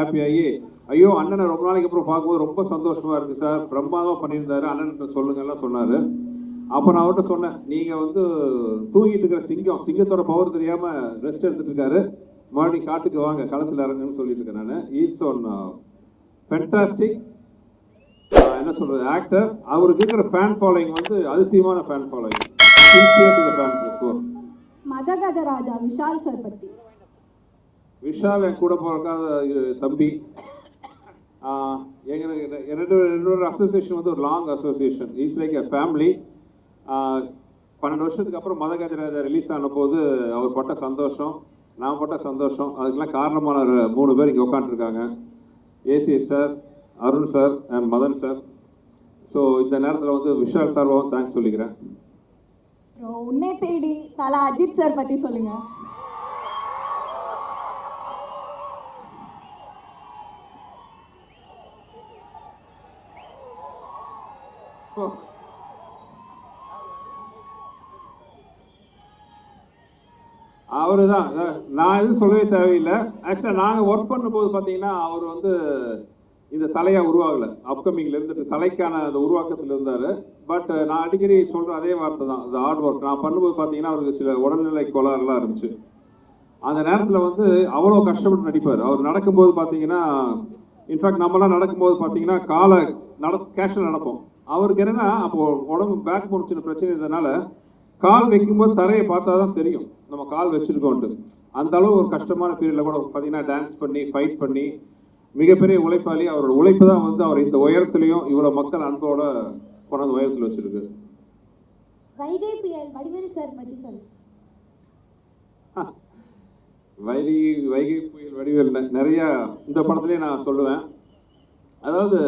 Happy ஆகி ஐயோ அண்ணனை ரொம்ப நாளைக்கு அப்புறம் பார்க்கும்போது ரொம்ப சந்தோஷமா இருக்கு சார். பிரம்மாதமாக பண்ணியிருந்தாரு. அண்ணன் சொல்லுங்கலாம் சொன்னாரு. அப்போ நான் அவர்கிட்ட சொன்னேன் நீங்க வந்து தூங்கிட்டு இருக்கிற சிங்கம் சிங்கத்தோட பவர் தெரியாம ரெஸ்ட் எடுத்துட்டு இருக்காரு. மறுபடியும் காட்டுக்கு வாங்க களத்தில் இறங்குன்னு சொல்லிட்டு இருக்கேன் நான். ஈஸ் ஒன் ஃபென்டாஸ்டிக் என்ன சொல்றது ஆக்டர் அவருக்கு இருக்கிற ஃபேன் ஃபாலோயிங் வந்து அதிசயமான fan following fan Madhagajaraja Vishal சர்பத்தி Vishal என் கூட பிறக்காத தம்பி. எங்களுக்கு ரெண்டு ரெண்டு ஒரு அசோசியேஷன் வந்து ஒரு long association it's like a family பன்னெண்டு வருஷத்துக்கு அப்புறம் மதகஜராஜா ரிலீஸ் ஆன போது அவர் பட்ட சந்தோஷம் நான் பட்ட சந்தோஷம். அதுக்கெல்லாம் காரணமான மூணு பேர் இங்கே உட்காந்துருக்காங்க AC sir Arun sir and Madan sir. So இந்த நேரத்தில் வந்து விஷால் சார்வாகவும் தேங்க்ஸ் சொல்லிக்கிறேன். உன்னை தேடி தலா அஜித் சார் பற்றி சொல்லுங்கள் அவரு தான் நான் எதுவும் சொல்லவே தேவையில்லை. ஆக்சுவலாக நாங்கள் ஒர்க் பண்ணும்போது பார்த்தீங்கன்னா அவர் வந்து இந்த தலையாக உருவாகலை அப்கமிங்ல இருந்துட்டு தலைக்கான அந்த உருவாக்கத்தில் இருந்தார். பட் நான் அடிக்கடி சொல்கிற அதே வார்த்தை தான். இந்த ஹார்ட் ஒர்க் நான் பண்ணும்போது பார்த்தீங்கன்னா அவருக்கு சில உடல்நிலை கோளாறுலாம் இருந்துச்சு. அந்த நேரத்தில் வந்து அவ்வளோ கஷ்டப்பட்டு நடிப்பார். அவர் நடக்கும்போது பார்த்தீங்கன்னா இன்ஃபேக்ட் நம்மலாம் நடக்கும்போது பார்த்தீங்கன்னா காலை நட கேஷில் நடப்போம். அவருக்கு என்னன்னா அப்போ உடம்பு பேக் போன சின்ன பிரச்சனை இருந்ததுனால கால் வைக்கும்போது தரையை பார்த்தா தான் தெரியும். நம்ம கால் வச்சிருக்கோன்ட்டு அந்த அளவு ஒரு கஷ்டமான பீரியட்ல கூட பார்த்தீங்கன்னா டான்ஸ் பண்ணி ஃபைட் பண்ணி மிகப்பெரிய உழைப்பாளி. அவரோட உழைப்பு தான் வந்து அவர் இந்த உயரத்துலையும் இவ்வளோ மக்கள் அன்போட கொண்டாந்து உயரத்தில் வச்சிருக்கு. வைகை புயல் வடிவேலு சார் பத்தி சொல்லு. வைகை வைகை புயல் வடிவேல் நிறைய இந்த படத்துலயே நான் சொல்லுவேன். அதாவது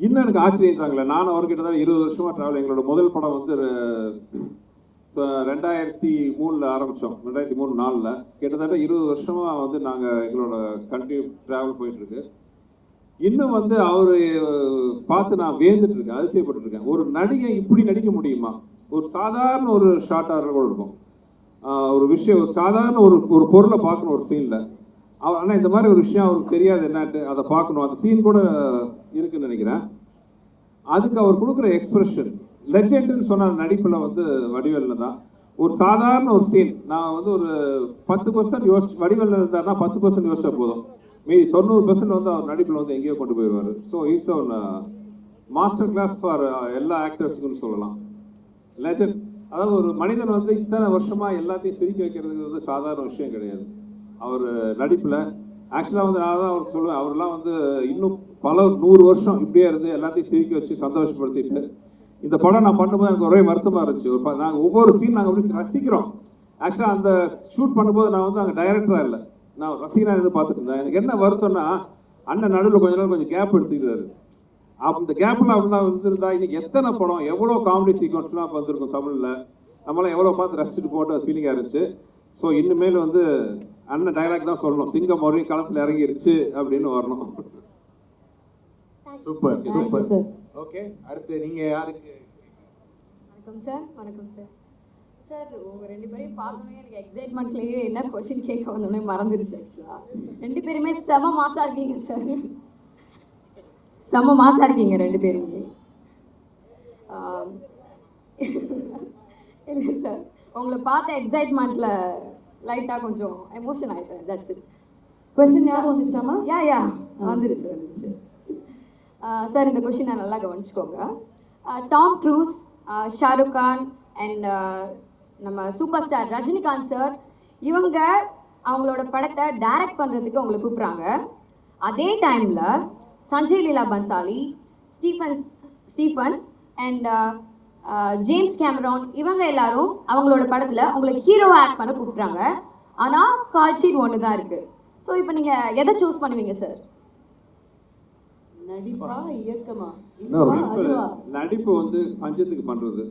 இன்னும் எனக்கு ஆச்சரியம் தாங்களே நான் அவர் கிட்டத்தட்ட இருபது வருஷமா டிராவல் எங்களோட முதல் படம் வந்து ஸோ ரெண்டாயிரத்தி மூணில் ஆரம்பித்தோம் ரெண்டாயிரத்தி மூணு நாளில் கிட்டத்தட்ட இருபது வருஷமாக வந்து நாங்கள் எங்களோட கண்டினியூ ட்ராவல் போயிட்டுருக்கு. இன்னும் வந்து அவர் பார்த்து நான் வேந்துட்டுருக்கேன் இருக்கேன் ஒரு நடிகை இப்படி நடிக்க முடியுமா? ஒரு சாதாரண ஒரு ஷார்ட்டாக கூட இருக்கும். ஒரு விஷயம் ஒரு சாதாரண ஒரு ஒரு பொருளை பார்க்கணும் ஒரு சீனில் அவர் ஆனால் இந்த மாதிரி ஒரு விஷயம் அவருக்கு தெரியாது என்னன்ட்டு அதை பார்க்கணும். அந்த சீன் கூட இருக்குன்னு நினைக்கிறேன். அதுக்கு அவர் கொடுக்குற எக்ஸ்பிரஷன் லெஜெண்டுன்னு சொன்ன நடிப்பில் வந்து வடிவேலில் தான். ஒரு சாதாரண ஒரு சீன் நான் வந்து ஒரு பத்து பர்சன்ட் யோசிச்சு வடிவேலில் இருந்தாருன்னா பத்து பர்சன்ட் யோசிச்சா போதும். மீதி தொண்ணூறு பர்சன்ட் வந்து அவர் நடிப்பில் வந்து எங்கேயோ கொண்டு போயிடுவார் so is one master class for எல்லா ஆக்டர்ஸுக்குன்னு சொல்லலாம். லெஜெண்ட் அதாவது ஒரு மனிதன் வந்து இத்தனை வருஷமாக எல்லாத்தையும் சிரிக்க வைக்கிறதுக்கு வந்து சாதாரண விஷயம் கிடையாது. அவர் uh, நடிப்பில். ஆக்சுவலாக வந்து நான் தான் அவருக்கு சொல்லுவேன். அவர்லாம் வந்து இன்னும் பல நூறு வருஷம் இப்படியே இருந்து எல்லாத்தையும் சிரிக்க வச்சு சந்தோஷப்படுத்திட்டு இந்த படம் நான் பண்ணும்போது எனக்கு ஒரே வருத்தமா இருந்துச்சு. ஒரு ப- நாங்க ஒவ்வொரு சீன் நாங்கள் அப்படி ரசிக்கிறோம். ஆக்சுவலாக அந்த ஷூட் பண்ணும்போது நான் வந்து அங்கே டைரக்டரா இல்லை. நான் ரசிகனா இருந்து பார்த்துட்டு இருந்தேன். எனக்கு என்ன வருத்தம்னா அண்ணன் நடுவில் கொஞ்ச நேரம் கொஞ்சம் கேப் எடுத்துக்கிறாரு அப்ப இந்த கேப்ல அவங்க வந்திருந்தா இன்னைக்கு எத்தனை படம் எவ்வளோ காமெடி சீக்வன்ஸ்லாம் வந்திருக்கும் தமிழ்ல? நம்மளாம் எவ்வளோ பார்த்து ரசிச்சுட்டு போட்டு ஃபீலிங்காக இருந்துச்சு. ஸோ இனிமேல் வந்து அண்ணன் டைலாக் தான் சொல்லணும். சிங்கம் மறுபடியும் களத்தில் இறங்கிருச்சு அப்படின்னு வரணும். சூப்பர் சூப்பர் சார் ஓகே அடுத்து நீங்க யாருக்கு வணக்கம் சார் வணக்கம் சார். சார் உங்க ரெண்டு பேரையும் பார்த்தோன்னே எனக்கு எக்ஸைட்மெண்ட்லேயே என்ன கொஷின் கேட்க வந்தோடனே மறந்துருச்சு ஆக்சுவலாக ரெண்டு பேருமே செம மாசா இருக்கீங்க சார். செம மாசா இருக்கீங்க ரெண்டு பேருமே. இல்லை சார். உங்களை பார்த்த எக்ஸைட்மெண்ட்ல லைட்டாக கொஞ்சம் எமோஷன் ஆகிட்டேன் தட்ஸ் இட் கொஸ்டின் யாரும் வந்துச்சாமா யா யா வந்துருச்சு வந்துருச்சு. சார் இந்த கொஷினை நல்லா கவனிச்சுக்கோங்க. Tom Cruise Shahrukh Khan and நம்ம சூப்பர் ஸ்டார் ரஜினிகாந்த் சார் இவங்க அவங்களோட படத்தை டைரக்ட் பண்ணுறதுக்கு அவங்களை கூப்பிட்றாங்க. அதே டைமில் Sanjay Leela Bhansali Stephens Stephens and James Cameron இவங்க எல்லாரும் அவங்களோட படத்தில் உங்களுக்கு ஹீரோவை ஆக்ட் பண்ண கூப்பிட்றாங்க. ஆனால் கால் ஷீட் ஒன்று தான் இருக்குது ஸோ இப்போ நீங்கள் எதை சூஸ் பண்ணுவீங்க சார் நடிப்பா? இயக்கமா? வந்து பஞ்சத்துக்கு பண்றது.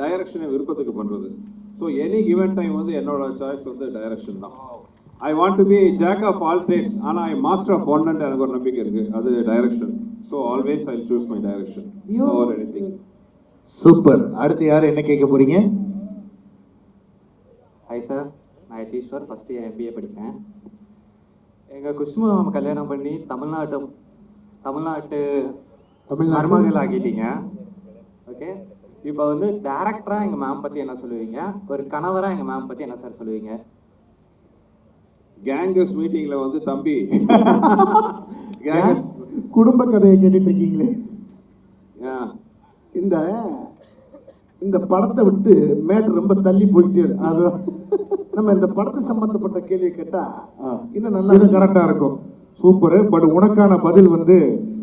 டைரக்ஷனை விருப்பத்துக்கு பண்றது. ஸோ எனி கிவன் டைம் வந்து என்னோட சாய்ஸ் வந்து டைரக்ஷன் தான். I want to be jack of all trades ஆனால் I master of one and எனக்கு ஒரு நம்பிக்கை இருக்கு. அது direction so always I choose my direction over anything super அடுத்து யார் என்ன கேட்க போறீங்க? ஹாய் சார் நான் யதீஸ்வர். ஃபஸ்ட் இயர் எம்பிஏ படிக்கிறேன். எங்கள் குஷ்மு கல்யாணம் பண்ணி தமிழ்நாட்டு தமிழ்நாட்டு தமிழ்நாடு. மருமகள் ஆக்கிட்டீங்க ஓகே இப்போ வந்து டேரக்டராக எங்கள் மேம் பற்றி என்ன சொல்லுவீங்க? ஒரு கணவராக எங்கள் மேம் பற்றி என்ன சார் சொல்லுவீங்க? கேங்கர்ஸ் மீட்டிங்ல வந்து தம்பி. கேங்கர்ஸ் குடும்ப கதையை கேட்டுட்டு இருக்கீங்களே. இந்த இந்த படத்தை விட்டு மேட் ரொம்ப தள்ளி போயிட்டே. அது நம்ம இந்த படத்தை சம்பந்தப்பட்ட கேள்வியை கேட்டா இன்னும் நல்லா இது கரெக்டா இருக்கும். சூப்பர். பட் உனக்கான பதில் வந்து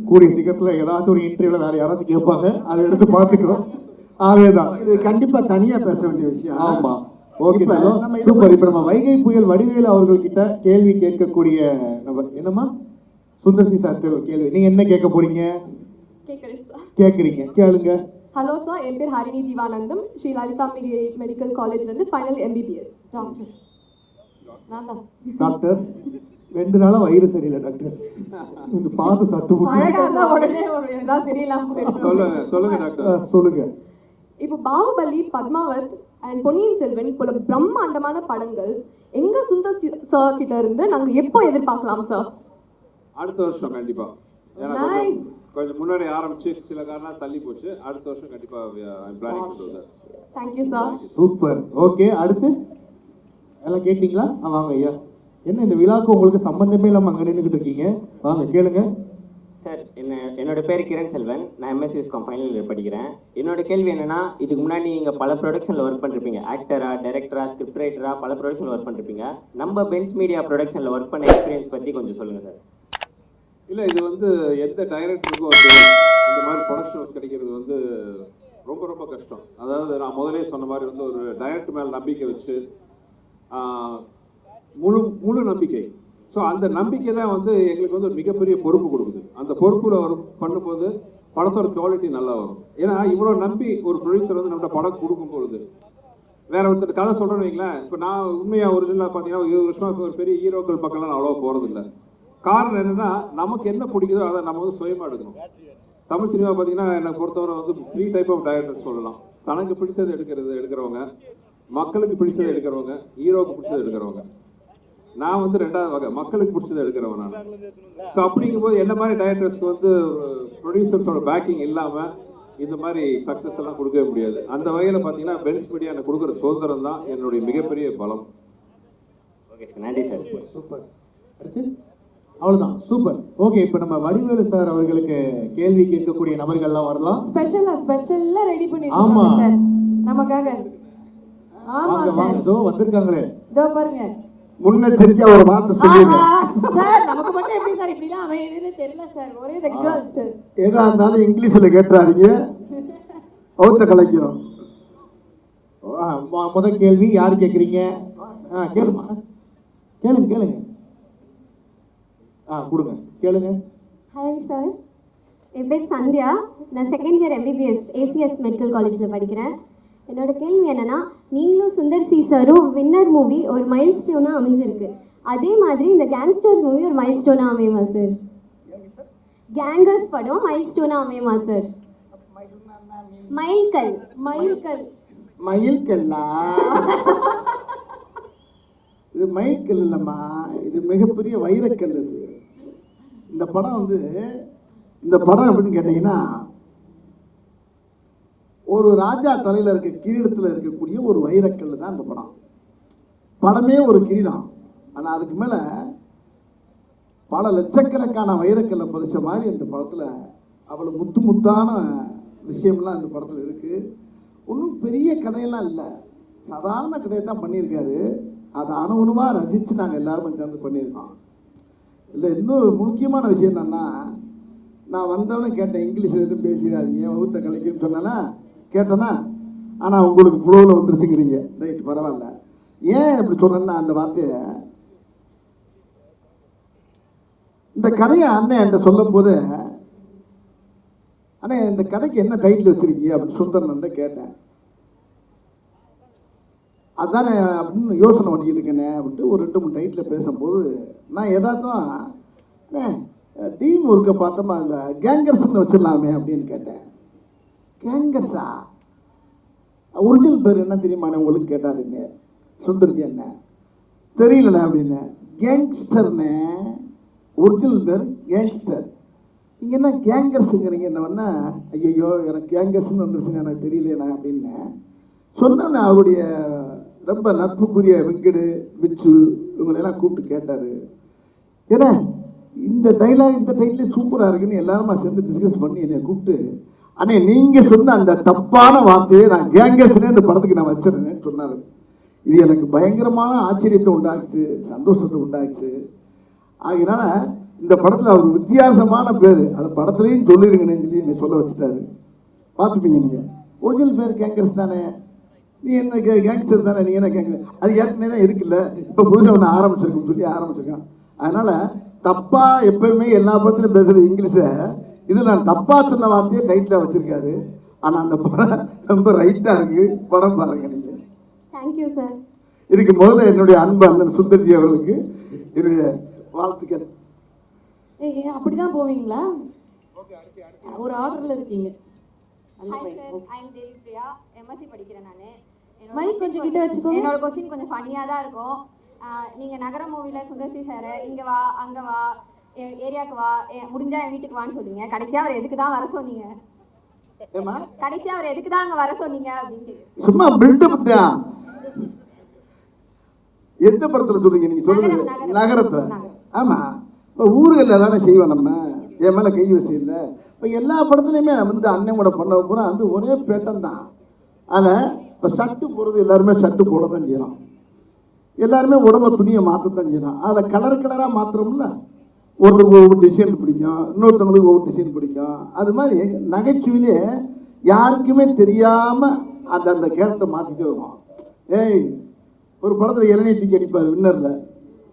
கூடிய சீக்கிரத்துல ஏதாச்சும் ஒரு இன்டர்வியூல வேற யாராச்சும் கேட்பாங்க. அதை எடுத்து பார்த்துக்கிறோம். அதேதான். இது கண்டிப்பா தனியா பேச வேண்டிய விஷயம். ஆமா. ஓகே இப்ப நம்ம இது சூப்பர். இப்போ நம்ம வைகை புயல் வடிவேலு அவர்கள் கிட்ட கேள்வி கேட்கக்கூடிய நபர். என்னம்மா? சுந்தர்சி சார் கேள்வி. நீங்க என்ன கேட்க போறீங்க? கேக்குறீங்க கேளுங்க. Hello sir. என் பேர் ஹரிணி ஜீவானந்தம். ஸ்ரீ லலிதா மெடிக்கல் காலேஜ்லேருந்து ஃபைனல் எம்பிபிஎஸ் டாக்டர் நான் தான் டாக்டர். ரெண்டு நாளா வயிறு சரியில்லை டாக்டர் கொஞ்சம் பார்த்து போயிடும். சொல்லுங்க சொல்லுங்க டாக்டர் சொல்லுங்க. இப்போ பாகுபலி பத்மாவத் அண்ட் பொன்னியின் செல்வன் போல பிரம்மாண்டமான படங்கள் எங்க சுந்தர் சார் கிட்ட இருந்து நாங்க எப்போ எதிர்பார்க்கலாம் சார் அடுத்த வருஷம் கண்டிப்பா. ஏன்னா கொஞ்சம் முன்னாடி ஆரம்பிச்சு சில காரணம் தள்ளி போச்சு. அடுத்த வருஷம் கண்டிப்பா பிளானிங் பண்ணுறது தேங்க்யூ சார் சூப்பர் ஓகே அடுத்து? எல்லாம் கேட்டிங்களா? வாங்க ஐயா. என்ன இந்த விழாக்கு உங்களுக்கு சம்பந்தமே இல்லாம அங்க நின்றுக்கிட்டு இருக்கீங்க? வாங்க கேளுங்க. சார் என்ன என்னோட பேர் கிரண் செல்வன். நான் எம்எஸ்சி விஸ்காம் ஃபைனல் இயர் படிக்கிறேன். என்னோட கேள்வி என்னன்னா இதுக்கு முன்னாடி நீங்கள் பல ப்ரொடக்ஷனில் ஒர்க் பண்ணிருப்பீங்க. ஆக்டரா டைரக்டரா ஸ்கிரிப்ட் ரைட்டரா பல ப்ரொடக்ஷனில் ஒர்க் பண்ணிருப்பீங்க. நம்ம பென்ஸ் மீடியா ப்ரொடக்ஷனில் ஒர்க் பண்ண எக்ஸ்பீரியன்ஸ் பற்றி கொஞ்சம் சொல்லுங்கள் சார். இல்லை இது வந்து எந்த டைரக்டருக்கும் வந்து இந்த மாதிரி ப்ரொடக்ஷன்ஸ் கிடைக்கிறது வந்து ரொம்ப ரொம்ப கஷ்டம். அதாவது நான் முதலே சொன்ன மாதிரி வந்து ஒரு டைரக்டர் மேலே நம்பிக்கை வச்சு முழு முழு நம்பிக்கை. ஸோ அந்த நம்பிக்கை தான் வந்து எங்களுக்கு வந்து ஒரு மிகப்பெரிய பொறுப்பு கொடுக்குது. அந்த பொறுப்பில் வரும் பண்ணும்போது படத்தோட குவாலிட்டி நல்லா வரும். ஏன்னா இவ்வளோ நம்பி ஒரு ப்ரொடியூசர் வந்து நம்மகிட்ட படம் கொடுக்கும் பொழுது வேற ஒருத்தர் கதை சொல்கிறேன்னு வைங்களேன் இப்போ நான் உண்மையாக ஒரிஜினலாக பார்த்தீங்கன்னா இருபது வருஷமாக இப்போ ஒரு பெரிய ஹீரோக்கள் பக்கம்லாம் நான் அவ்வளோவா போகிறதில்ல காரணம் என்னென்னா நமக்கு என்ன பிடிக்குதோ அதை நம்ம வந்து சுயமாக எடுக்கணும். தமிழ் சினிமா பார்த்தீங்கன்னா என்னை பொறுத்தவரை வந்து த்ரீ டைப் ஆஃப் டைரக்டர்ஸ் சொல்லலாம். தனக்கு பிடித்தது எடுக்கிறது எடுக்கிறவங்க. மக்களுக்கு பிடிச்சதை எடுக்கிறவங்க. ஹீரோவுக்கு பிடிச்சதை எடுக்கிறவங்க. நான் வந்து ரெண்டாவது வகை மக்களுக்கு பிடிச்சதை எடுக்கிறவன் நான். ஸோ அப்படிங்கும்போது என்ன மாதிரி டைரக்டர்ஸ்க்கு வந்து ப்ரொடியூசர்ஸோட பேக்கிங் இல்லாமல் இந்த மாதிரி சக்ஸஸ் எல்லாம் கொடுக்கவே முடியாது. அந்த வகையில் பார்த்தீங்கன்னா பென்ஸ் மீடியா எனக்கு கொடுக்குற சுதந்திரம் தான் என்னுடைய மிகப்பெரிய பலம். ஓகே சார் நன்றி சார் சூப்பர். அடுத்து? அவ்வளவுதான். சூப்பர். ஓகே இப்போ நம்ம வடிவேலு சார் அவர்களுக்கு கேள்வி கேட்கக்கூடிய நபர்கள்லாம் வரலாம். ஸ்பெஷலா ஸ்பெஷலா ரெடி பண்ணி ஆமா. நமக்காக. ஆமா இதோ வந்திருக்காங்களே. இதோ பாருங்க. முன்னெச்சரிக்கையா ஒரு வார்த்தை சொல்லிடுங்க ஆஹா. சார் நமக்கு மட்டும் எப்படி சார் இப்படிலாம் அமையுதுன்னு தெரியல சார். ஒரே இந்த கேர்ள்ஸ் சார் ஏதா இருந்தாலும் இங்கிலீஷ்ல கேட்டுறாதீங்க. அவுத்த கலைக்கிறோம். முதல் கேள்வி யார் கேட்குறீங்க ஆ கேளுமா. கேளுங்க கேளுங்க. ஆ கொடுங்க. கேளுங்க. ஹாய் சார் என் பேர் சந்தியா. நான் second year MBBS ACS medical காலேஜில் படிக்கிறேன். என்னோட கேள்வி என்னன்னா நீங்களும் சுந்தர் சி சாரும் வின்னர் மூவி ஒரு மைல் ஸ்டோனாக அமைஞ்சிருக்கு. அதே மாதிரி இந்த கேங்ஸ்டர் மூவி ஒரு மைல் ஸ்டோனாக அமையுமா சார் கேங்கர்ஸ் படம் மைல் ஸ்டோனாக அமையுமா சார் மைல்கல் மைல்கல் மயில்கல்லா இது மயில்கல் இல்லைம்மா. இது மிகப்பெரிய வைரக்கல் இது. இந்த படம் வந்து இந்த படம் எப்படின்னு கேட்டீங்கன்னா ஒரு ராஜா தலையில் இருக்க கிரீடத்தில் இருக்கக்கூடிய ஒரு வைரக்கல் தான் இந்த படம். படமே ஒரு கிரீடம். ஆனால் அதுக்கு மேலே பல லட்சக்கணக்கான வைரக்கல்லை பதிச்ச மாதிரி இந்த படத்தில் அவ்வளோ முத்து முத்தான விஷயம்லாம் இந்த படத்தில் இருக்குது ஒன்றும் பெரிய கதையெல்லாம் இல்லை. சாதாரண கதையை தான் பண்ணியிருக்காரு. அதை அணுகுணமாக ரசித்து நாங்கள் எல்லாரும் சேர்ந்து பண்ணியிருக்கோம். இல்லை இன்னும் முக்கியமான விஷயம் என்னன்னா நான் வந்தவனே கேட்டேன் இங்கிலீஷில் எதுவும் பேசிடாதீங்க வகுத்த கலைக்குன்னு சொன்னேன்னா கேட்டேன்னா ஆனால் உங்களுக்கு ஃப்ளோவில் வந்துருச்சுங்கிறீங்க. ரைட் பரவாயில்ல. ஏன் இப்படி சொல்கிறேன்னா அந்த வார்த்தையை இந்த கதையை அண்ணன் என்கிட்ட சொல்லும் போது அண்ணே இந்த கதைக்கு என்ன டைட்டில் வச்சுருக்கீங்க? அப்படின்னு சுந்தரன் கேட்டேன். அதானே அப்படின்னு யோசனை பண்ணிக்கிட்டு இருக்கேனே அப்படின்ட்டு ஒரு ரெண்டு மூணு டைட்டில் பேசும்போது நான் ஏதாச்சும் டீம் ஒர்க்கை பார்த்தோமா இந்த கேங்கர்ஸ்னு வச்சிடலாமே அப்படின்னு கேட்டேன். கேங்கர்ஸா ஒரிஜினல் பேர் என்ன தெரியுமாண்ணே உங்களுக்கு கேட்டாருங்க சுந்தர்ஜி என்ன? தெரியலண்ணே அப்படின்னு. கேங்ஸ்டர்னு ஒரிஜினல் பேர் கேங்ஸ்டர் நீங்கள் என்ன கேங்கர்ஸுங்கிறீங்க என்ன ஐயையோ ஐயோ எனக்கு கேங்கர்ஸ்னு வந்துருச்சுன்னு எனக்கு தெரியலண்ணா அப்படின்னு. சொன்னோன்னே அவருடைய ரொம்ப நட்புக்குரிய வெங்கடு விச்சு இவங்களெல்லாம் கூப்பிட்டு கேட்டார். ஏன்னா இந்த டைலாக் இந்த டைட்டில் சூப்பராக இருக்குன்னு எல்லாருமா சேர்ந்து டிஸ்கஸ் பண்ணி என்னை கூப்பிட்டு அண்ணே நீங்க சொன்ன அந்த தப்பான வார்த்தையை நான் கேங்கர்ஸ்னே இந்த படத்துக்கு நான் வச்சிருந்தேன்னு சொன்னார். இது எனக்கு பயங்கரமான ஆச்சரியத்தை உண்டாச்சு சந்தோஷத்தை உண்டாச்சு ஆகினால இந்த படத்தில் அவர் வித்தியாசமான பேர் அந்த படத்துலையும் சொல்லிருங்கன்னு சொல்லி என்னை சொல்ல வச்சுட்டாரு. பார்த்துப்பீங்க நீங்கள் ஒரிஜினல் பேர் கேங்கர்ஸ் தானே. நீ என்ன கே கேங்ஸ்டர் தானே நீ என்ன கேங்கர் அது ஏற்கனவே தான் இருக்குல்ல. இப்போ புதுசாக ஒன்று ஆரம்பிச்சிருக்குன்னு சொல்லி ஆரம்பிச்சிருக்கான். அதனால் தப்பாக எப்பயுமே எல்லா படத்துலையும் பேசுகிற இங்கிலீஷை. இது நான் தப்பாக சொன்ன வார்த்தையை டைட்டில் வச்சுருக்காரு. ஆனால் அந்த படம் ரொம்ப ரைட்டாக இருக்குது படம் பாருங்க நீங்கள் தேங்க்யூ சார் இதுக்கு முதல்ல என்னுடைய அன்பு அண்ணன் சுந்தர்ஜி அவர்களுக்கு என்னுடைய வாழ்த்துக்கள். ஏய் அப்படிதான் போவீங்களா? ஒரு ஆர்டர்ல இருக்கீங்க. Hi sir I am Devi Priya MSc படிக்கிறேன் நான். Mic கொஞ்சம் கிட்ட. என்னோட கொஸ்டின் கொஞ்சம் ஃபன்னியாக தான் இருக்கும். ஆஹ் நீங்க நகர மூவில சுந்தர்சி சார் இங்க வா அங்க வா ஏரியாக்கு வா முடிஞ்சா என் வீட்டுக்கு வான்னு சொல்லுவீங்க கடைசியா அவர் எதுக்கு தான் வர சொன்னீங்க? ஏமா கடைசியா அவர் எதுக்கு தான் அங்க வர சொன்னீங்க அப்படின்னு சும்மா பில்டப் தான் எந்த படத்துல சொல்றீங்க நீங்க நகரம். நகரத்துல. ஆமா. இப்போ ஊர்களில் தானே செய்வோம் நம்ம. என் மேல கை வச்சு இல்லை இப்போ எல்லா படத்துலையுமே வந்து அண்ணன் கூட பண்ண பூரா வந்து ஒரே பேட்டன் தான். அதில் இப்போ ஷர்ட்டு போடுறது எல்லாருமே ஷர்ட்டு போட தான் செய்யணும் எல்லாருமே உடம்ப துணியை மாற்றத்தான் செய்யணும் அதில் கலர் கலராக மாற்றுறோம்ல ஒருத்தருக்கு ஒவ்வொரு டிசைன் பிடிக்கும் இன்னொருத்தவங்களுக்கு ஒவ்வொரு டிசைன் பிடிக்கும். அது மாதிரி நகைச்சுவையிலே யாருக்குமே தெரியாமல் அந்த அந்த கேரக்டரை மாற்றிட்டு வருவோம் ஏய் ஒரு படத்தில் இளநீ தூக்கி அடிப்பார் வின்னரில்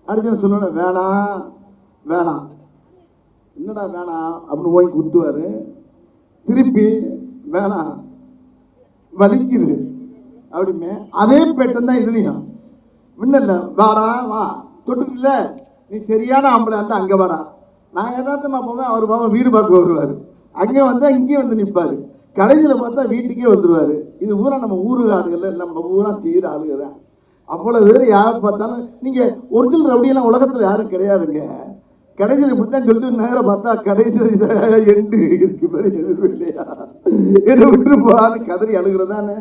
அடிச்சு சொன்னோன்னே வேணாம் வேணாம் என்னடா வேணாம் அப்படின்னு போய் குத்துவார். திருப்பி வேணாம் வலிக்குது. அப்படிமே அதே பேட்டன் தான் இதுலையும். வின்னரில் வாடா வா. தொட்டுல நீ சரியான ஆம்பளை வந்து அங்கே வாடா. நான் யதார்த்தமா போவேன் அவர் பாவம் வீடு பார்க்க வருவார். அங்கே வந்தால் இங்கேயும் வந்து நிற்பார் கடைசியில் பார்த்தா வீட்டுக்கே வந்துடுவார் இது பூரா நம்ம ஊரு ஆளுகள் நம்ம ஊராக செய்கிற ஆளுங்க தான். அவ்வளோ பேர் யார் பார்த்தாலும் நீங்கள் ஒரிஜினல் ரவுடியெல்லாம் உலகத்தில் யாரும் கிடையாதுங்க. கடைசியில் இப்படி தான் சொல்லிட்டு நேரம் பார்த்தா கடைசியில் இதை எண்டு இதுக்கு எதுவும் இல்லையா? என்னை விட்டு போகாது கதறி அழுகிறதானே.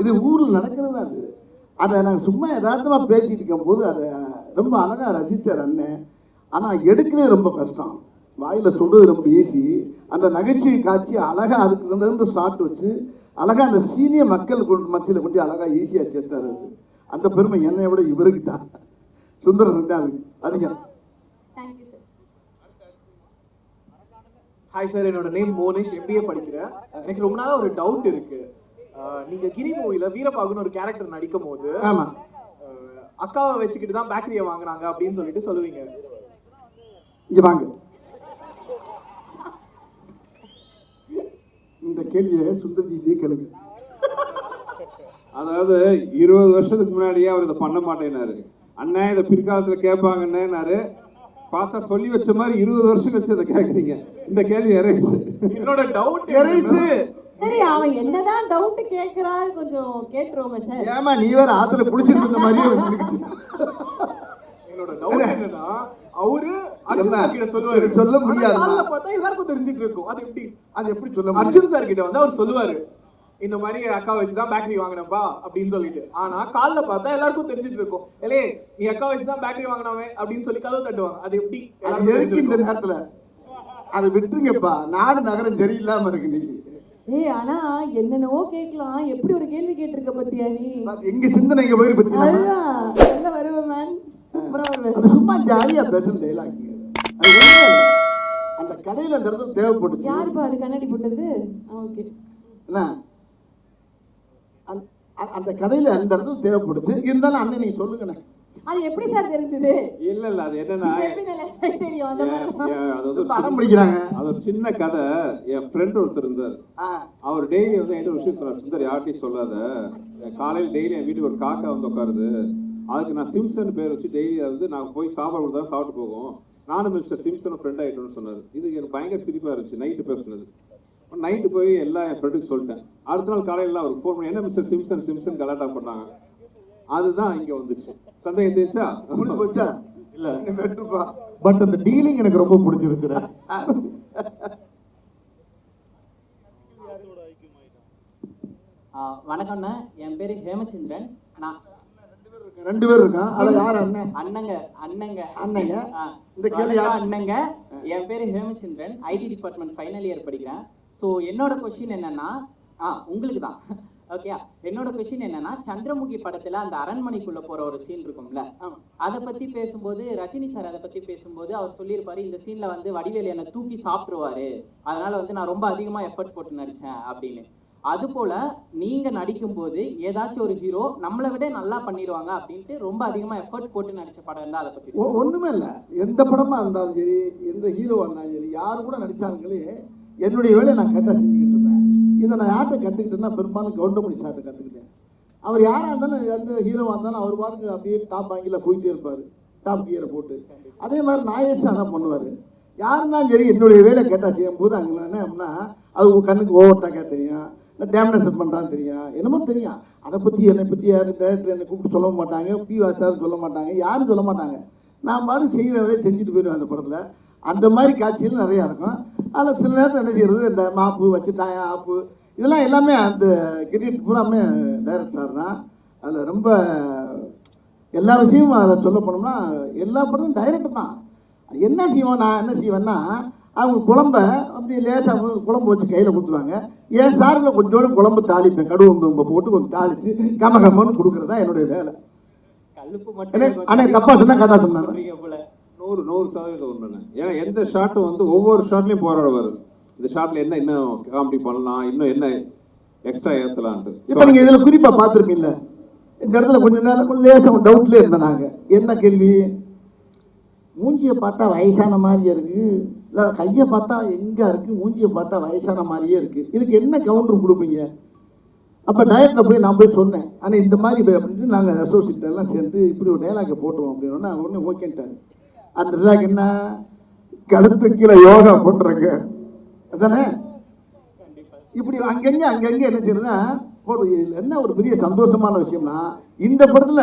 இது ஊரில் நடக்கிறது அது? அதை நாங்கள் சும்மா யதார்த்தமாக பேசிட்டு இருக்கும்போது அதை ரொம்ப அழகாக ரசித்தார் அண்ணன் ஆனால் எடுக்கிறது ரொம்ப கஷ்டம். வாயில் சொல்றது ரொம்ப ஈஸி அந்த நகைச்சுவை காட்சி அழகாக அதுக்கு இருந்து ஷார்ட் வச்சு அழகாக அந்த சீனியர் மக்கள் கொண்டு மத்தியில் கொண்டு அழகாக ஈஸியாக சேர்த்தாரு. அந்த பெருமை என்னை விட இவருக்கு தான். சுந்தரம் தான் அதிகம் ஹாய் சார் என்னோட நேம் மோனிஷ். எம்பிஏ படிக்கிறேன். எனக்கு ரொம்ப நாளா ஒரு டவுட் இருக்கு. நீங்க கிரி மூவில வீரபாகுன்னு ஒரு கேரக்டர் நடிக்கும் போது ஆமாம் அஹ், அக்காவை வச்சுக்கிட்டு தான் பேக்கரியை வாங்குனாங்க அப்படின்னு சொல்லிட்டு சொல்லுவீங்க. இங்க வாங்க. இந்த கேள்வியை சுந்தர்ஜி கேளுங்க. அதாவது இருபது வருஷத்துக்கு முன்னாடியே அவர் இதை பண்ண மாட்டேனாரு அண்ணன் இதை பிற்காலத்துல கேட்பாங்கன்னாரு பார்த்தா சொல்லி வச்ச மாதிரி இருபது வருஷம் கழிச்சு இதை கேட்குறீங்க. இந்த கேள்வி எரேஸ் என்னோட டவுட் எரைஸு சரி அவன் என்னதான் டவுட் கேக்குறாரு கொஞ்சம் கேட்டுருவோமே சார். ஏமா நீ வேற ஆத்துல குளிச்சிட்டு இருந்த மாதிரியே. என்னோட டவுட் என்னன்னா அவரு அர்ஜுன்? சார் கிட்ட சொல்லுவாரு. சொல்ல முடியாது. பார்த்தா எல்லாருக்கும் தெரிஞ்சிட்டு இருக்கும் அது எப்படி? அது எப்படி சொல்ல அர்ஜுன் சார் கிட்ட வந்து அவர் சொல்லுவாரு இந்த மாதிரி அக்கா வச்சு தான் பேக்கரி வாங்கினப்பா அப்படின்னு சொல்லிட்டு. ஆனா காலைல பார்த்தா எல்லாருக்கும் தெரிஞ்சிட்டு இருக்கும் ஏலே நீ அக்கா வச்சு தான் பேக்கரி வாங்கினவே அப்படின்னு சொல்லி கதவு தட்டுவாங்க. அது எப்படி? இந்த? நேரத்துல அதை விட்டுருங்கப்பா. நாடு நகரம் சரியில்லாம இருக்கு நீ ஏய் ஆனா என்னென்னவோ கேட்கலாம். எப்படி ஒரு கேள்வி கேட்டிருக்க பத்தியா நீ? எங்க சிந்தனை இங்க போயிரு பத்தி அதுதான். நல்ல வருவேன் மேன் சூப்பரா வருவேன் அது சும்மா ஜாலியா ஒண்ணுமே இல்ல. அந்த கடையில அந்த இடத்துல தேவைப்பட்டுச்சு. யாருப்பா அது கண்ணாடி போட்டது? ஓகே. என்ன அந்த- கடையில அந்த இடத்துல தேவைப்படுச்சு இருந்தாலும் அண்ணன் நீங்க சொல்லுங்கண்ணே. அது எப்படி சார் தெரிஞ்சது? இல்ல இல்ல அது என்னன்னா தெரியும்? அந்த மாதிரி அது அடம் பிடிக்கிறாங்க. அது ஒரு சின்ன கதை. என் ஃப்ரெண்ட் ஒருத்தர் இருந்தார். அவர் டெய்லி வந்து என்கிட்ட ஒரு விஷயம் சொன்னார். சுந்தர் யார்ட்டையும் சொல்லாத. காலையில் டெய்லி என் வீட்டுக்கு ஒரு காக்கா வந்து உட்காருது. அதுக்கு நான் சிம்சன் பேர் வச்சு டெய்லி வந்து நான் போய் சாப்பாடு கொடுத்தா சாப்பிட்டு போகும். நானும் மிஸ்டர் சிம்சனும் ஃப்ரெண்ட் ஆகிட்டோம்னு சொன்னார். இது எனக்கு பயங்கர சிரிப்பாக இருந்துச்சு. நைட்டு பேசுனது. நைட்டு போய் எல்லாம் என் ஃப்ரெண்டுக்கு சொல்லிட்டேன். அடுத்த நாள் காலையில் அவருக்கு ஃபோன் பண்ணி என்ன மிஸ்டர் சிம்சன் சிம்சன் கலாட்டா? பண்ணாங்க அதுதான் இங்கே வந்துச்சு. சந்தேகம் தெரிஞ்சா முடிஞ்சு போச்சா? இல்ல பட் அந்த டீலிங் எனக்கு ரொம்ப பிடிச்சிருச்சு வணக்கம்ண்ணா. என் பேர் ஹேமச்சந்திரன். நான் ரெண்டு பேர் இருக்கான் அதுல யார் அண்ணன் அண்ணங்க அண்ணங்க. அண்ணங்க? இந்த கேள்வி? அண்ணங்க. என் பேர் Hemachandran. IT department final year படிக்கிறேன். ஸோ என்னோட கொஷின் என்னன்னா ஆ உங்களுக்கு தான் ஓகே என்னோட கொஷின் என்னன்னா சந்திரமுகி படத்துல அந்த அரண்மனைக்குள்ள போற ஒரு சீன் இருக்கும்ல? அதை பத்தி பேசும்போது ரஜினி சார் அதை பத்தி பேசும்போது அவர் சொல்லியிருப்பாரு இந்த சீன்ல வந்து வடிவேலு என்னை தூக்கி சாப்பிடுவாரு அதனால வந்து நான் ரொம்ப அதிகமா எஃபர்ட் போட்டு நடிச்சேன் அப்படின்னு. அது போல நீங்க நடிக்கும்போது ஏதாச்சும் ஒரு ஹீரோ நம்மளை விட நல்லா பண்ணிடுவாங்க அப்படின்ட்டு ரொம்ப அதிகமா எஃபர்ட் போட்டு நடிச்ச படம் இருந்தா அதை பத்தி. ஒண்ணுமே இல்லை. எந்த படமா இருந்தாலும் சரி எந்த ஹீரோவா இருந்தாலும் சரி யார் கூட நடிச்சாங்களே என்னுடைய வேலையை நான் கரெக்டாக செஞ்சுக்கிட்டு இதை நான் யார்கிட்ட கற்றுக்கிட்டேன்னா பெரும்பாலும் கவுண்டமணி சார்கிட்ட கற்றுக்கிட்டேன் அவர் யாராக இருந்தாலும் எந்த ஹீரோவாக இருந்தாலும் அவர் பாட்டுக்கு அப்படியே டாப் வாங்கியில் போயிட்டே இருப்பார். டாப் கியரை போட்டு. அதே மாதிரி நாயேஷ் தான் பண்ணுவார். யாருந்தாலும் சரி என்னுடைய வேலை கேட்டால் செய்யும் போது அங்கே என்ன அப்படின்னா அது உங்கள் கண்ணுக்கு ஓவர்டாக்காக தெரியும். இல்லை டேமினேஷன் பண்ணுறான்னு தெரியும். என்னமோ தெரியும். அதை பற்றி என்னை பற்றி யார் டேரக்டர் என்னை கூப்பிட்டு சொல்ல மாட்டாங்க பி வாசார் சொல்ல மாட்டாங்க யாரும் சொல்ல மாட்டாங்க. நான் பாட்டு செய்கிற வேலையை செஞ்சுட்டு போயிடுவேன் அந்த படத்தில். அந்த மாதிரி காட்சிகள் நிறையா இருக்கும். அதில் சில நேரத்தில் என்ன செய்யறது இந்த மாப்பு வச்சுட்டாங்க ஆப்பு. இதெல்லாம் எல்லாமே அந்த கிரிக்கெட் பூராமே டைரக்ட் சார் தான். அதில் ரொம்ப எல்லா விஷயமும் அதை சொல்ல போனோம்னா எல்லா படமும் டைரக்டர் தான். என்ன செய்வோம் நான் என்ன செய்வேன்னா அவங்க குழம்ப அப்படியே லேசாக குழம்பு வச்சு கையில் கொடுத்துருவாங்க. என் சாரில் கொஞ்சோண்டு குழம்பு தாளிப்பேன். ரொம்ப போட்டு கொஞ்சம் தாளித்து கம கம்மன்னு கொடுக்குறது தான் என்னுடைய வேலை. கல்லுப்பு அண்ணே, மட்டும் அண்ணே, தப்பா சொன்னா கரெக்டா சொன்னாங்க. நூறு நூறு சதவீதம் உண்மைண்ணே ஏன்னா எந்த ஷாட்டும் வந்து ஒவ்வொரு ஷாட்லையும் போராடுவார் இந்த ஷாட்ல என்ன இன்னும் காமெடி பண்ணலாம் இன்னும் என்ன எக்ஸ்ட்ரா ஏற்றலான்ட்டு இப்போ நீங்கள் இதில் குறிப்பாக பார்த்துருப்பீங்கள இந்த இடத்துல கொஞ்ச நேரம் கொஞ்சம் லேசாக டவுட்லேயே இருந்தேன் நாங்கள் என்ன கேள்வி? மூஞ்சியை பார்த்தா வயசான மாதிரியே இருக்கு. இல்லை கையை பார்த்தா எங்கே இருக்கு? மூஞ்சியை பார்த்தா வயசான மாதிரியே இருக்கு. இதுக்கு என்ன கவுண்டர் கொடுப்பீங்க? அப்போ டயட்டில் போய் நான் போய் சொன்னேன். ஆனால் இந்த மாதிரி அப்படின்ட்டு நாங்கள் அசோசியேட்டெல்லாம் சேர்ந்து இப்படி ஒரு டைலாக்கை போட்டுருவோம் அப்படின்னா உடனே ஓகேன்ட்டாரு அந்த என்ன கழுத்து கீழே யோகா பண்ணுறங்க அதானே? இப்படி அங்கங்க அங்கங்க என்ன ஒரு என்ன ஒரு பெரிய சந்தோஷமான விஷயம்னா இந்த படத்துல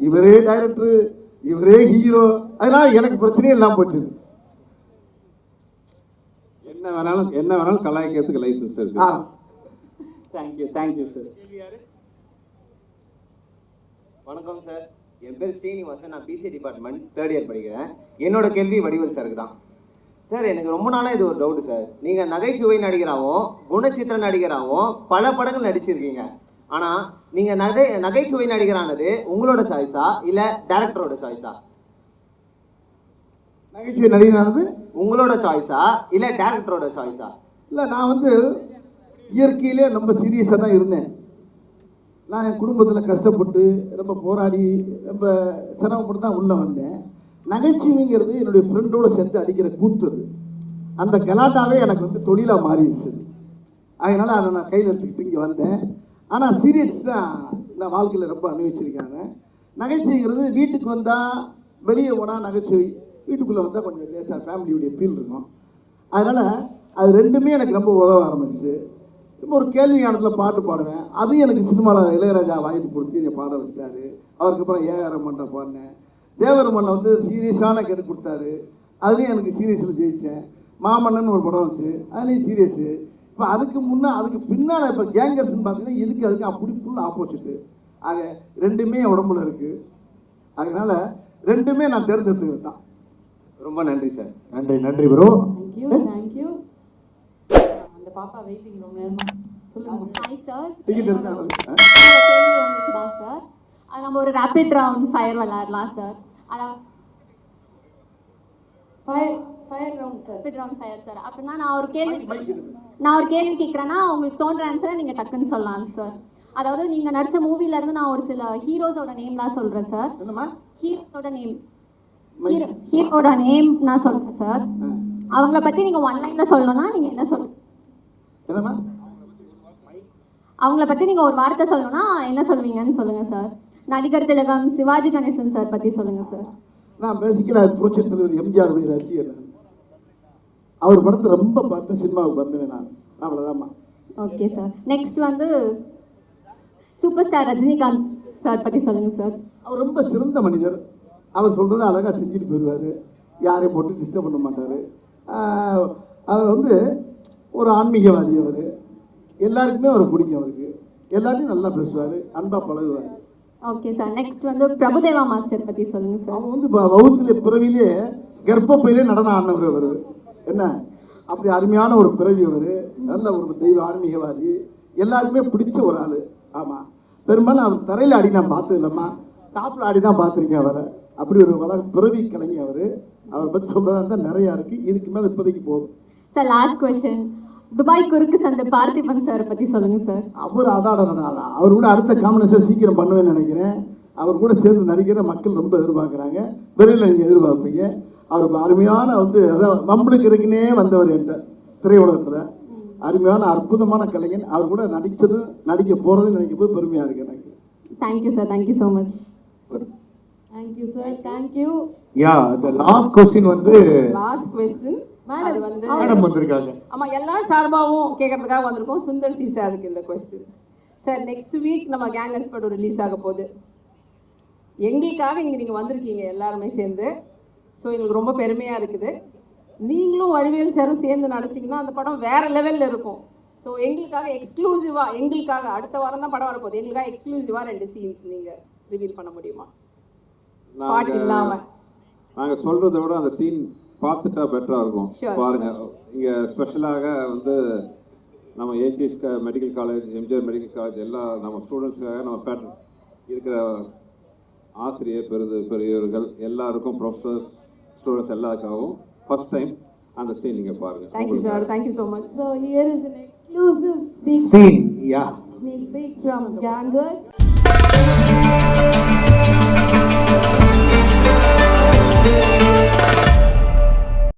இவரே டைரக்டர் இவரே ஹீரோ அதனால எனக்கு பிரச்சனையே இல்லாம போச்சு. என்ன வேணாலும் என்ன வேணாலும் கலாய்க்கிறதுக்கு லைசன்ஸ் இருக்கு. ஆ. Thank you thank you sir வணக்கம் சார் என் பேர் ஸ்ரீனிவாசன். நான் பிசி டிபார்ட்மெண்ட் தேர்ட் இயர் படிக்கிறேன். என்னோட கேள்வி வடிவல் சாருக்கு தான். சார் எனக்கு ரொம்ப நாளாக இது ஒரு டவுட் சார் நீங்கள் நகைச்சுவை நடிகராகவும் குணச்சித்திர நடிகராகவும் பல படங்கள் நடிச்சிருக்கீங்க. ஆனால் நீங்கள் நகை நகைச்சுவை நடிகரானது உங்களோட சாய்ஸா இல்லை டேரக்டரோட சாய்ஸா நகைச்சுவை நடிகனானது உங்களோட சாய்ஸா இல்லை டேரக்டரோட சாய்ஸா இல்லை நான் வந்து இயற்கையிலே ரொம்ப சீரியஸாக தான் இருந்தேன். நான் என் குடும்பத்தில் கஷ்டப்பட்டு ரொம்ப போராடி ரொம்ப சிரமப்பட்டு தான் உள்ளே வந்தேன். நகைச்சுவைங்கிறது என்னுடைய ஃப்ரெண்டோடு சேர்ந்து அடிக்கிற கூத்து அது. அந்த கலாட்டாவே எனக்கு வந்து தொழிலாக மாறிடுச்சு. அதனால் அதை நான் கையில் எடுத்துக்கிட்டு இங்கே வந்தேன். ஆனால் சீரியஸ் தான் நான் வாழ்க்கையில் ரொம்ப அனுபவிச்சிருக்காங்க. நகைச்சுவைங்கிறது வீட்டுக்கு வந்தால் வெளியே போனால் நகைச்சுவை. வீட்டுக்குள்ளே வந்தால் கொஞ்சம் லேசாக ஃபேமிலியுடைய ஃபீல் இருக்கும். அதனால் அது ரெண்டுமே எனக்கு ரொம்ப உதவ ஆரம்பிச்சு இப்போ ஒரு கேள்வி ஞானத்தில் பாட்டு பாடுவேன் அதுவும் எனக்கு சினிமாவில் இளையராஜா வாய்ப்பு கொடுத்து என்னை பாட வச்சிட்டாரு. அவருக்கு அப்புறம் ஏஆர் ரமன்ட்ட பாடினேன். தேவர் மண்ணை வந்து சீரியஸான கேட்டு கொடுத்தாரு. அதுலேயும் எனக்கு சீரியஸில் ஜெயித்தேன் மாமன்னன் ஒரு படம் வந்துச்சு. அதுலேயும் சீரியஸு. இப்போ அதுக்கு முன்னே அதுக்கு பின்னால் இப்போ கேங்கர்ஸ்னு பார்த்தீங்கன்னா இதுக்கு அதுக்கு அப்படி ஃபுல் ஆப்போசிட்டு ஆக ரெண்டுமே என் உடம்புல இருக்குது அதனால ரெண்டுமே நான் தேர்ந்தெடுத்துக்கிட்டேன் தான் ரொம்ப நன்றி சார். நன்றி நன்றி bro thank you thank you பாப்பா வெயிட்டிங் ரொம்ப நேரமா? சொல்லுங்க. ஹாய் சார் தான் சார் நம்ம ஒரு ரேபிட் ரவுண்ட் ஃபயர் விளையாடலாம் சார் அதான் fire fire round sir rapid round fire sir அப்படின்னா நான் ஒரு கேள்வி நான் ஒரு கேள்வி கேட்குறேன்னா உங்களுக்கு தோன்ற ஆன்சரை நீங்கள் டக்குன்னு சொல்லலாம் சார் அதாவது நீங்கள் நடிச்ச மூவில இருந்து நான் ஒரு சில ஹீரோஸோட நேம்லாம் சொல்கிறேன் சார் ஹீரோஸோட நேம் ஹீரோ ஹீரோட நேம் நான் சொல்கிறேன் சார் அவங்கள பற்றி நீங்கள் ஒன் லைனில் சொல்லணும்னா நீங்கள் என்ன சொல் என்னம்மா? அவங்கள பற்றி நீங்கள் ஒரு வார்த்தை சொல்லணும்னா என்ன சொல்வீங்கன்னு சொல்லுங்கள் சார் நடிகர் திலகம் சிவாஜி கணேசன் சார் பற்றி சொல்லுங்கள் சார் நான் பேசிக்கலாக புரட்சி தலைவர் எம்ஜிஆருடைய ரசிகர். அவர் படத்தை ரொம்ப பார்த்து சினிமாவுக்கு வந்தேன் நான். அவ்வளோதாம்மா ஓகே சார் நெக்ஸ்ட் வந்து சூப்பர் ஸ்டார் ரஜினிகாந்த் சார் பற்றி சொல்லுங்கள் சார் அவர் ரொம்ப சிறந்த மனிதர். அவர் சொல்கிறத அழகாக செஞ்சுட்டு போயிடுவார். யாரையும் போட்டு டிஸ்டர்ப் பண்ண மாட்டார். அவர் வந்து ஒரு ஆன்மீகவாதி அவர். எல்லாருக்குமே அவர் பிடிக்கும் அவருக்கு. எல்லாத்தையும் நல்லா பேசுவார் அன்பாக பழகுவார். ஓகே சார் நெக்ஸ்ட் வந்து பிரபுதேவா மாஸ்டர் பற்றி சொல்லுங்கள் சார் அவன் வந்து இப்போ வகுத்துல பிறவிலே கர்ப்பப்பையிலே நடனம் ஆடினவர் அவர். என்ன? அப்படி அருமையான ஒரு பிறவி அவர். நல்ல ஒரு தெய்வ ஆன்மீகவாதி. எல்லாருக்குமே பிடிச்ச ஒரு ஆள். ஆமாம் பெரும்பாலும் அவர் தரையில் ஆடி நான் பார்த்தது இல்லைம்மா. டாப்பில் ஆடி தான் பார்த்துருக்கேன் அவரை. அப்படி ஒரு வள பிறவி கலைஞர் அவர். அவரை பற்றி சொல்கிறதா இருந்தால் நிறையா இருக்குது இதுக்கு மேலே இப்போதைக்கு போதும். சார் லாஸ்ட் கொஸ்டின் துபாய் குறுக்கு சந்தை பார்த்திபன் சார் பற்றி சொல்லுங்கள் சார். அவர் அடாடா அவர் கூட அடுத்த காம்பினேஷன் சீக்கிரம் பண்ணுவேன்னு நினைக்கிறேன். அவர் கூட சேர்ந்து நடிக்கிற மக்கள் ரொம்ப எதிர்பார்க்குறாங்க. விரைவில் நீங்கள் எதிர்பார்ப்பீங்க. அவர் அருமையான வந்து அதான் நம்மளுக்கு இருக்குன்னே வந்தவர் என்கிட்ட திரையுலகத்தில். அருமையான அற்புதமான கலைஞன். அவர் கூட நடித்தது நடிக்க போகிறதுன்னு நினைக்கும் போது பெருமையாக இருக்கு எனக்கு. Thank you sir thank you so much thank you sir thank you yeah இந்த லாஸ்ட் கொஸ்டின் வந்து லாஸ்ட் கொஸ்டின் அது வந்து மேடம் வந்திருக்காங்க. ஆமா எல்லாரும் சார்பாகவும் கேட்கறதுக்காக வந்திருக்கோம். சுந்தர் சி சாருக்கு இந்த கொஸ்டின் சார் நெக்ஸ்ட் வீக் நம்ம கேங்கஸ் படம் ரிலீஸ் ஆக போகுது. எங்களுக்காக இங்கே நீங்கள் வந்திருக்கீங்க எல்லாருமே சேர்ந்து. ஸோ எங்களுக்கு ரொம்ப பெருமையாக இருக்குது. நீங்களும் வடிவேல் சாரும் சேர்ந்து நடிச்சிங்கன்னா அந்த படம் வேற லெவலில் இருக்கும். ஸோ எங்களுக்காக எக்ஸ்க்ளூசிவாக எங்களுக்காக அடுத்த வாரம் தான் படம் வரப்போகுது. எங்களுக்காக எக்ஸ்க்ளூசிவாக ரெண்டு சீன்ஸ் நீங்கள் ரிவீல் பண்ண முடியுமா? பாட்டு இல்லாமல் நாங்கள் சொல்கிறத விட அந்த சீன் பார்த்துட்டா பெட்டராக இருக்கும். Sure, பாருங்க இங்கே ஸ்பெஷலாக வந்து நம்ம ACS medical college MGR medical college எல்லா நம்ம ஸ்டூடெண்ட்ஸுக்காக நம்ம பேட் இருக்கிற ஆசிரியர் பெருது பெரியவர்கள் எல்லாருக்கும் ப்ரொஃபஸர்ஸ் ஸ்டூடெண்ட்ஸ் எல்லாருக்காகவும் ஃபர்ஸ்ட் டைம் அந்த சீன் நீங்கள் பாருங்கள் thank you sir thank you so much So here is an exclusive sneak scene yeah peek from Gangers.